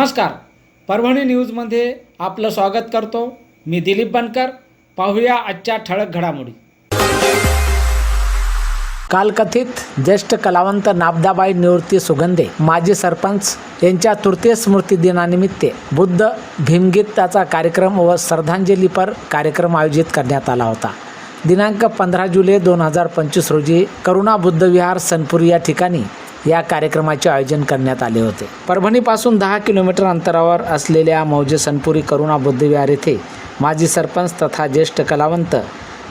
नमस्कार. परभणी न्यूजमध्ये आपलं स्वागत करतो. मी दिलीप बनकर. पाहूया आजच्या ठळक घडामोडी. कालकथित ज्येष्ठ कलावंत नाबदाबाई निवृत्ती सुगंधे माजी सरपंच यांच्या तृतीय स्मृती दिनानिमित्त बुद्ध भीमगीताचा कार्यक्रम व श्रद्धांजलीपर कार्यक्रम आयोजित करण्यात आला होता. दिनांक पंधरा जुलै दोन हजार पंचवीस रोजी करुणा बुद्ध विहार सनपुरी या ठिकाणी या कार्यक्रमाचे आयोजन करण्यात आले होते. परभणीपासून दहा किलोमीटर अंतरावर असलेल्या मौजे सनपुरी करुणा बुद्धविहार येथे माजी सरपंच तथा ज्येष्ठ कलावंत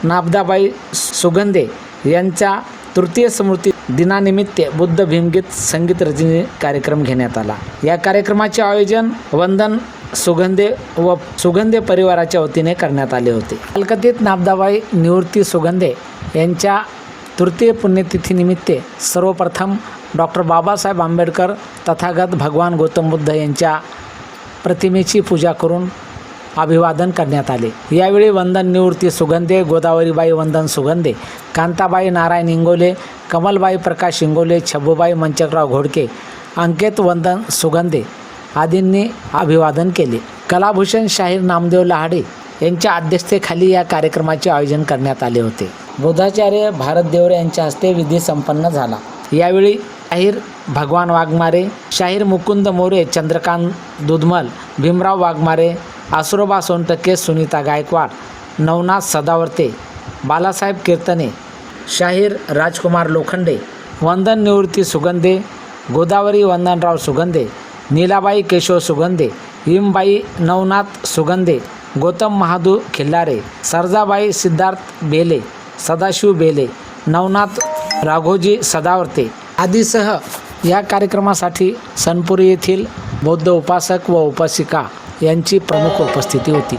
नाबदाबाई सुगंधे यांच्या तृतीय स्मृती दिनानिमित्त बुद्ध भीमगीत संगीत रजनी कार्यक्रम घेण्यात आला. या कार्यक्रमाचे आयोजन वंदन सुगंधे व सुगंधे परिवाराच्या वतीने करण्यात आले होते. कलकत्तीत नाबदाबाई निवृत्ती सुगंधे यांच्या तृतीय पुण्यतिथीनिमित्त सर्वप्रथम डॉक्टर बाबासाहेब आंबेडकर तथागत भगवान गौतम बुद्ध यांच्या प्रतिमेची पूजा करून अभिवादन करण्यात आले. यावेळी वंदन निवृत्ती सुगंधे गोदावरीबाई वंदन सुगंधे कांताबाई नारायण इंगोले कमलबाई प्रकाश इंगोले छब्बूबाई मंचकराव घोडके अंकित वंदन सुगंधे आदींनी अभिवादन केले. कलाभूषण शाहीर नामदेव लहाडे यांच्या अध्यक्षतेखाली या कार्यक्रमाचे आयोजन करण्यात आले होते. बुधाचार्य भारत देवरे यांच्या हस्ते विधी संपन्न झाला. यावेळी अहिर भगवान वाघमारे शाहीर मुकुंद मोरे चंद्रकांत दुधमल भीमराव वाघमारे आसुरोबा सोनटक्के सुनीता गायकवाड नवनाथ सदावर्ते बालासाहेब कीर्तने शाहीर राजकुमार लोखंडे वंदन निवृत्ती सुगंधे गोदावरी वंदनराव सुगंधे नीलाबाई केशव सुगंधे हिमबाई नवनाथ सुगंधे गौतम महादू खिल्लारे सरजाबाई सिद्धार्थ बेले सदाशिव बेले नवनाथ राघोजी सदावर्ते आदीसह या कार्यक्रमासाठी सनपुरी येथील बौद्ध उपासक व उपासिका यांची प्रमुख उपस्थिती होती.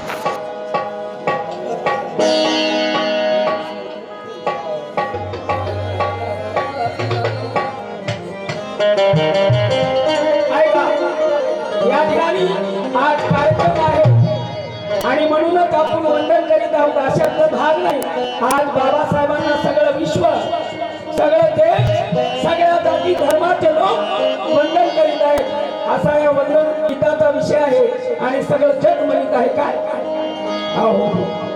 म्हणूनच आपण वंदन करीत आहोत. अशातला भाग नाही. आज बाबासाहेबांना सगळं विश्व सगळं देश सगळ्या जाती धर्माचे लोक वंदन करीत आहेत. असा या वंदन गीताचा विषय आहे. आणि सगळं जग म्हणत आहे काय? हो, हो, हो.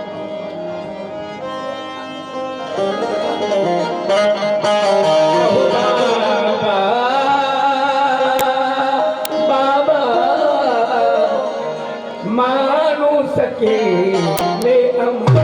के ले क्योंकि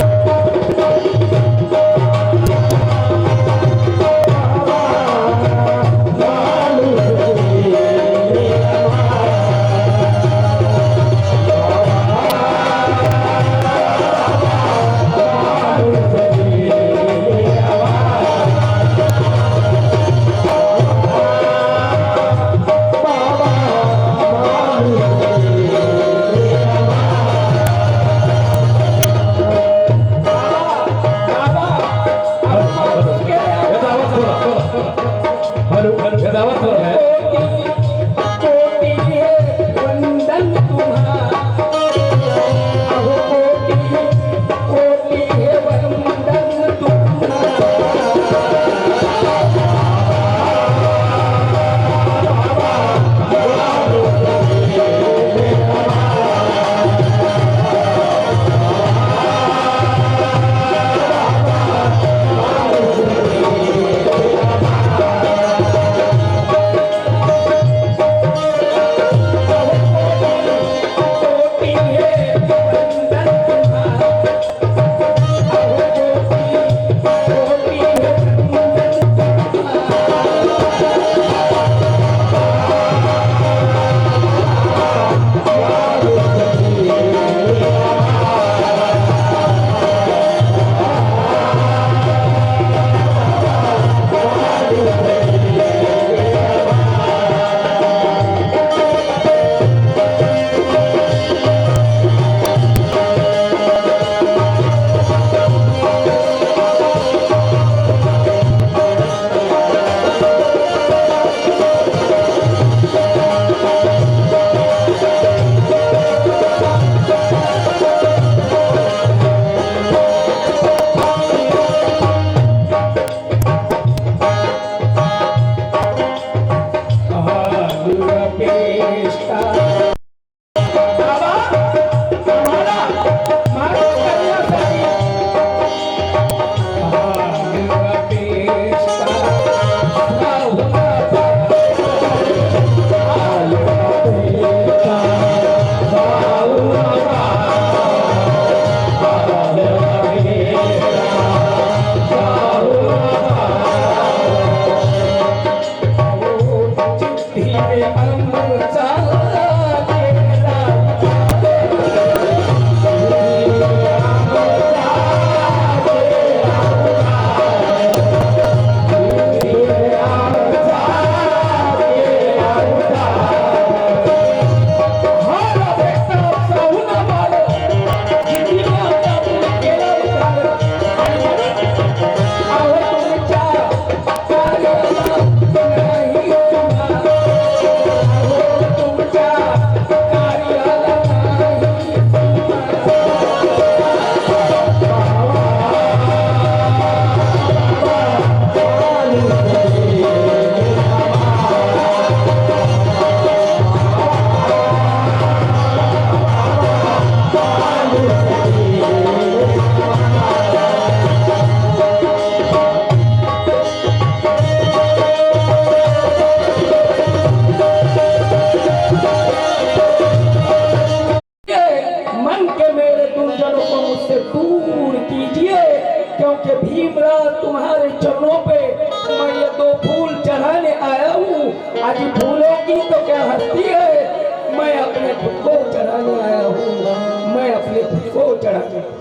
आज की तो क्या हस्ती है? मैं अपने खुद को चढ़ाने आया हूँ। मैं अपने खुद को चढ़ाने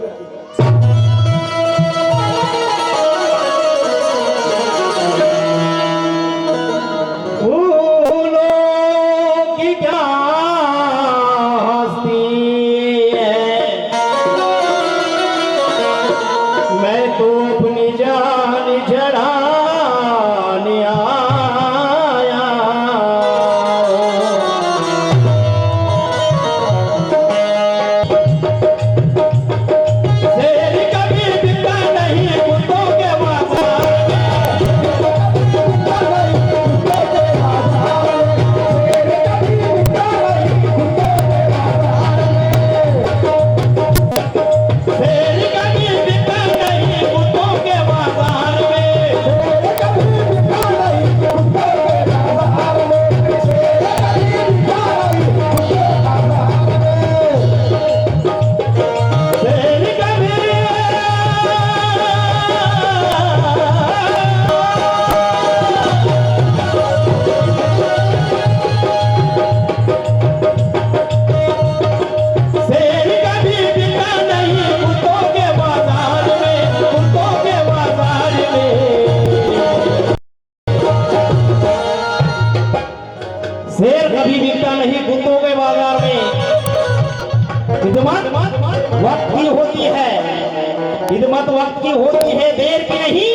की होती है देर की नहीं,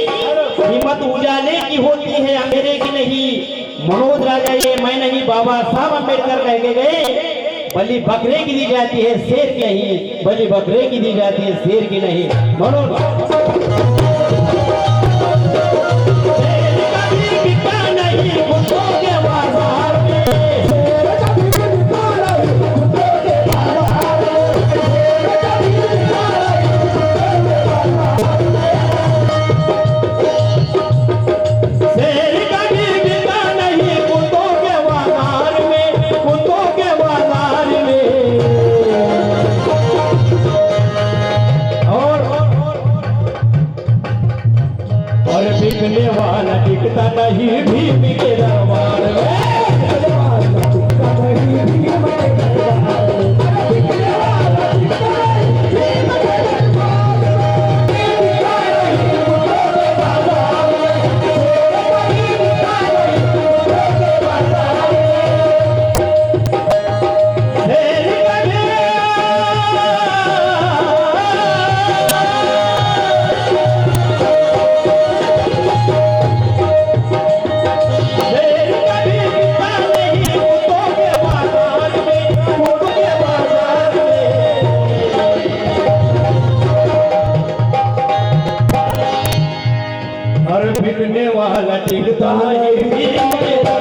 हिम्मत उजाले की होती है अंधेरे की नहीं। मनोज राजा, ये मैं नहीं, बाबा साहब अंबेडकर कह के गए। बलि बकरे की दी जाती है, शेर की नहीं। बलि बकरे की दी जाती है, शेर की नहीं। मनोज। हर बिकने वाला टिकता है।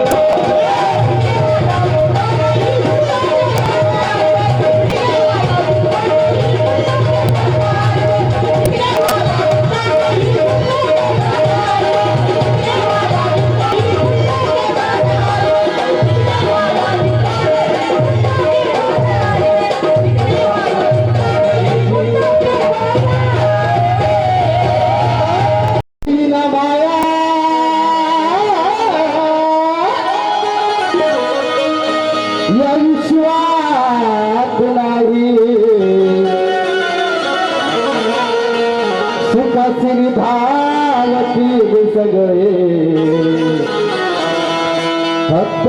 భక్త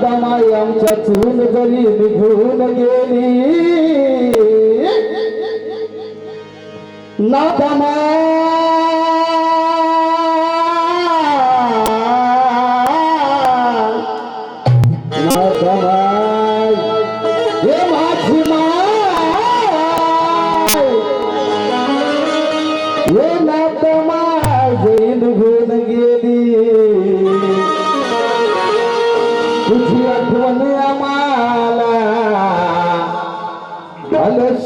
దుఃఖాలయంచ చూలు గరి నిఘూల గేలి నదమా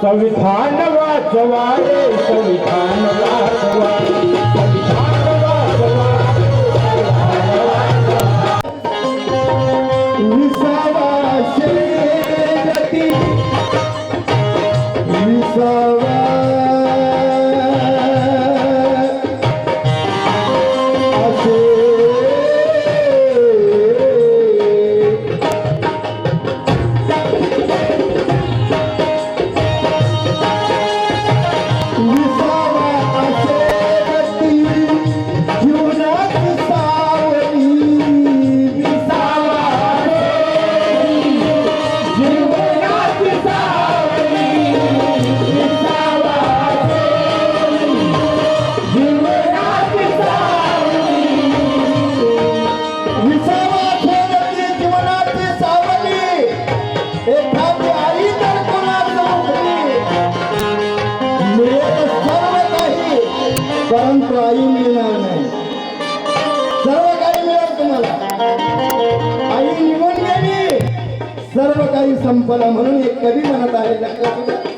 संविधान वाचवा रे संविधान वाचवा. संविधान म्हणून एक कवी म्हणत आहे